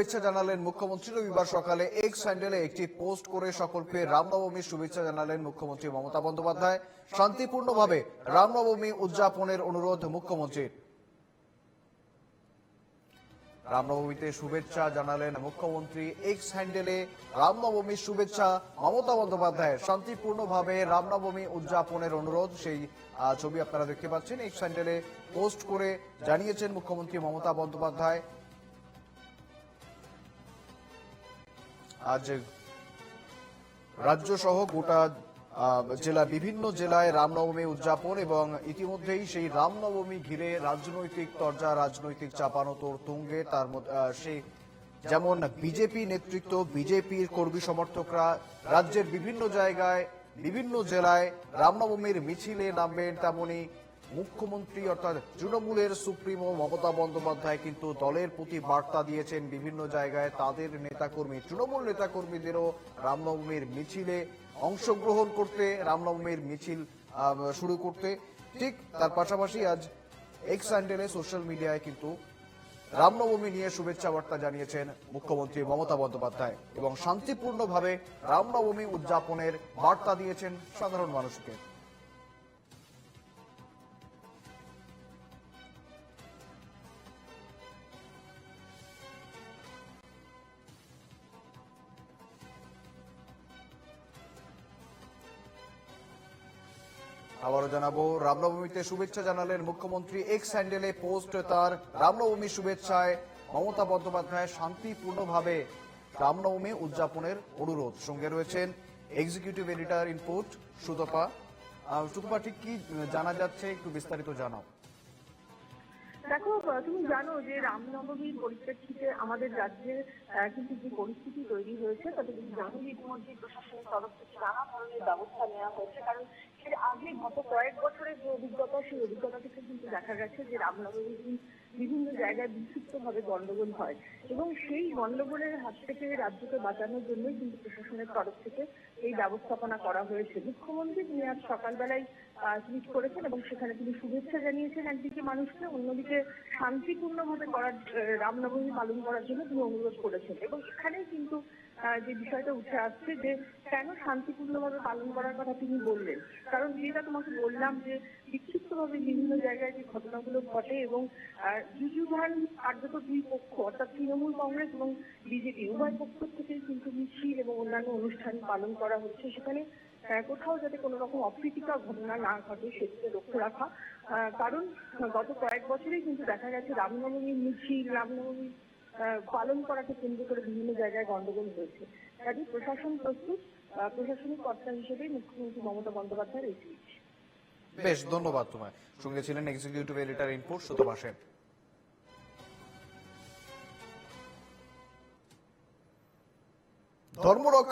শুভেচ্ছা জানালেন মুখ্যমন্ত্রী। রবিবার সকালে এক্স হ্যান্ডেলে একটি পোস্ট করে সকলকে রামনবমীর শুভেচ্ছা জানালেন মুখ্যমন্ত্রী মমতা বন্দ্যোপাধ্যায়। শান্তিপূর্ণভাবে রামনবমী উদযাপনের অনুরোধ মুখ্যমন্ত্রীর। রামনবমীতে শুভেচ্ছা জানালেন মুখ্যমন্ত্রী। এক্স হ্যান্ডেলে রামনবমীর শুভেচ্ছা মমতা বন্দ্যোপাধ্যায়ের। শান্তিপূর্ণভাবে রামনবমী উদযাপনের অনুরোধ সেই ছবি আপনারা দেখতে পাচ্ছেন। এক্স হ্যান্ডেলে পোস্ট করে জানিয়েছেন মুখ্যমন্ত্রী মমতা বন্দ্যোপাধ্যায়। আজ রাজ্য সহ গোটা জেলা, বিভিন্ন জেলায় রামনবমী উদযাপন এবং ইতিমধ্যেই সেই রামনবমী ঘিরে রাজনৈতিক তরজা, রাজনৈতিক চাপানোতর তুঙ্গে। তার সেই যেমন বিজেপি নেতৃত্ব, বিজেপির কর্মী সমর্থকরা রাজ্যের বিভিন্ন জায়গায়, বিভিন্ন জেলায় রামনবমীর মিছিলে নামবেন, তেমনি মুখ্যমন্ত্রী অর্থাৎ তৃণমূলের সুপ্রিমো মমতা বন্দ্যোপাধ্যায় কিন্তু দলের প্রতি বার্তা দিয়েছেন বিভিন্ন জায়গায় তাদের নেতাকর্মী, তৃণমূল নেতাকর্মীদেরও রামনবমীর মিছিলে অংশগ্রহণ করতে, রামনবমীর মিছিল শুরু করতে। ঠিক তার পাশাপাশি আজ এক্স হ্যান্ডেলে সোশ্যাল মিডিয়ায় কিন্তু রামনবমী নিয়ে শুভেচ্ছা বার্তা জানিয়েছেন মুখ্যমন্ত্রী মমতা বন্দ্যোপাধ্যায় এবং শান্তিপূর্ণভাবে রামনবমী উদযাপনের বার্তা দিয়েছেন সাধারণ মানুষকে। আবারও জানাব, রামনবমীতে শুভেচ্ছা জানালেন মুখ্যমন্ত্রী এক্স স্যান্ডেলে পোস্ট তার রামনবমী শুভেচ্ছায় মমতা বন্দ্যোপাধ্যায় শান্তিপূর্ণভাবে রামনবমী উদযাপনের অনুরোধ। সঙ্গে রয়েছেন executive editor input Sutapa. Sutapa, ঠিক কি জানা যাচ্ছে? একটু বিস্তারিত জানাও। দেখো তুমি জানো যে রামনবমীর পরিপ্রেক্ষিতে আমাদের রাজ্যে আহ, কিন্তু যে পরিস্থিতি তৈরি হয়েছে তাতে কিন্তু জানো যে ইতিমধ্যে প্রশাসনের তরফ থেকে নানা ধরনের ব্যবস্থা নেওয়া হয়েছে। কারণ এর আগে গত কয়েক বছরের যে অভিজ্ঞতা সেই অভিজ্ঞতা থেকে কিন্তু দেখা গেছে যে রামনবমীর দিন বিভিন্ন জায়গায় বিক্ষিপ্তভাবে গন্ডগোল হয় এবং সেই গন্ডগোলের হাত থেকে রাজ্যকে বাঁচানোর জন্যই কিন্তু প্রশাসনের তরফ থেকে এই ব্যবস্থাপনা করা হয়েছে। মুখ্যমন্ত্রী তিনি আজ সকালবেলায় টুইট করেছেন এবং সেখানে তিনি শুভেচ্ছা জানিয়েছেন একদিকে মানুষকে, অন্যদিকে শান্তিপূর্ণভাবে করার রামনবমী পালন করার জন্য তিনি অনুরোধ করেছেন। এবং এখানেই কিন্তু যে বিষয়টা উঠে আসছে যে কেন শান্তিপূর্ণভাবে পালন করার কথা তিনি বললেন। কারণ যেটা তোমাকে বললাম যে বিক্ষিপ্তভাবে বিভিন্ন জায়গায় যে ঘটনাগুলো ঘটে এবং যুযুধান কার্যত দুই পক্ষ অর্থাৎ তৃণমূল কংগ্রেস এবং বিজেপি উভয় পক্ষ থেকেই কিন্তু মিছিল এবং অন্যান্য অনুষ্ঠান পালন করা হচ্ছে। সেখানে কোথাও যাতে কোনো রকম অপ্রীতিকর ঘটনা না ঘটে সেদিকে লক্ষ্য রাখা কারণ গত কয়েক বছরেই কিন্তু দেখা গেছে রামনবমীর মিছিল রামনবমী আহ, পালন করাকে কেন্দ্র করে বিভিন্ন জায়গায় গন্ডগোল হয়েছে। কাজে প্রশাসন প্রস্তুত প্রশাসনিক কর্তা হিসেবে মুখ্যমন্ত্রী মমতা বন্দ্যোপাধ্যায়ের এই বেশ ধন্যবাদ তোমায়। সঙ্গে ছিলেন executive editor input Sutapa Sen. ధర్ముడు